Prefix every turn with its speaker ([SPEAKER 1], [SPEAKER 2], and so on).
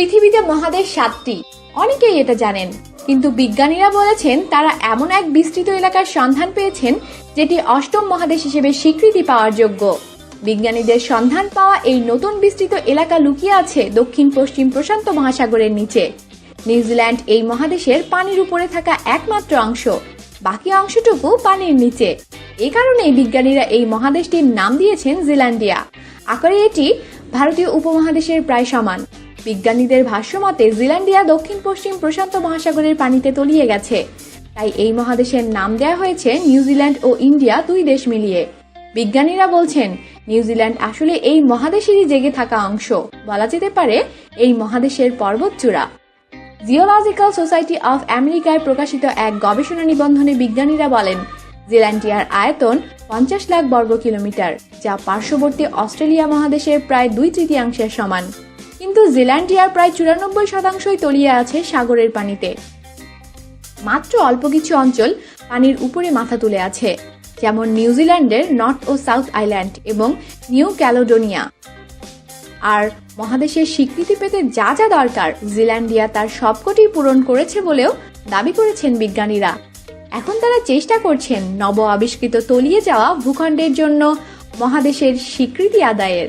[SPEAKER 1] পৃথিবীতে মহাদেশ সাতটি। অনেকেই এটা জানেন। কিন্তু বিজ্ঞানীরা বলেছেন তারা এমন এক বিস্তৃত এলাকার সন্ধান পেয়েছেন, যেটি অষ্টম মহাদেশ হিসেবে স্বীকৃতি পাওয়ার যোগ্য। বিজ্ঞানীদের সন্ধান পাওয়া এই নতুন বিস্তৃত এলাকা লুকিয়ে আছে দক্ষিণ পশ্চিম প্রশান্ত মহাসাগরের নিচে। নিউজিল্যান্ড এই মহাদেশের পানির উপরে থাকা একমাত্র অংশ। বাকি অংশটুকু পানির নিচে। এ কারণেই বিজ্ঞানীরা এই মহাদেশটির নাম দিয়েছেন জিল্যান্ডিয়া। আকারে এটি ভারতীয় উপমহাদেশের প্রায় সমান। বিজ্ঞানীদের ভাষ্যমতে জিল্যান্ডিয়া দক্ষিণ পশ্চিম প্রশান্ত মহাসাগরের পানিতে তলিয়ে গেছে। তাই এই মহাদেশের নাম দেওয়া হয়েছে নিউজিল্যান্ড ও ইন্ডিয়া দুই দেশ মিলিয়ে। বিজ্ঞানীরা বলছেন নিউজিল্যান্ড আসলে এই মহাদেশেরই জেগে থাকা অংশ। বলা যেতে পারে, এই মহাদেশের পর্বতচূড়া জিওলজিক্যাল সোসাইটি অফ আমেরিকায় প্রকাশিত এক গবেষণা নিবন্ধনে বিজ্ঞানীরা বলেন জিল্যান্ডিয়ার আয়তন পঞ্চাশ লাখ বর্গ কিলোমিটার যা পার্শ্ববর্তী অস্ট্রেলিয়া মহাদেশের প্রায় দুই তৃতীয়াংশের সমান। কিন্তু জিল্যান্ডিয়ার প্রায় চুরানব্বই শতাংশই তলিয়ে আছে সাগরের পানিতে। মাত্র অল্প কিছু অঞ্চল পানির উপরে মাথা তুলে আছে, যেমন নিউজিল্যান্ডের নর্থ ও সাউথ আইল্যান্ড এবং নিউ ক্যালোডোনিয়া। আর মহাদেশের স্বীকৃতি পেতে যা যা দরকার জিল্যান্ডিয়া তার সবকটি পূরণ করেছে বলেও দাবি করেছেন বিজ্ঞানীরা। এখন তারা চেষ্টা করছেন নব আবিষ্কৃত তলিয়ে যাওয়া ভূখণ্ডের জন্য মহাদেশের স্বীকৃতি আদায়ের।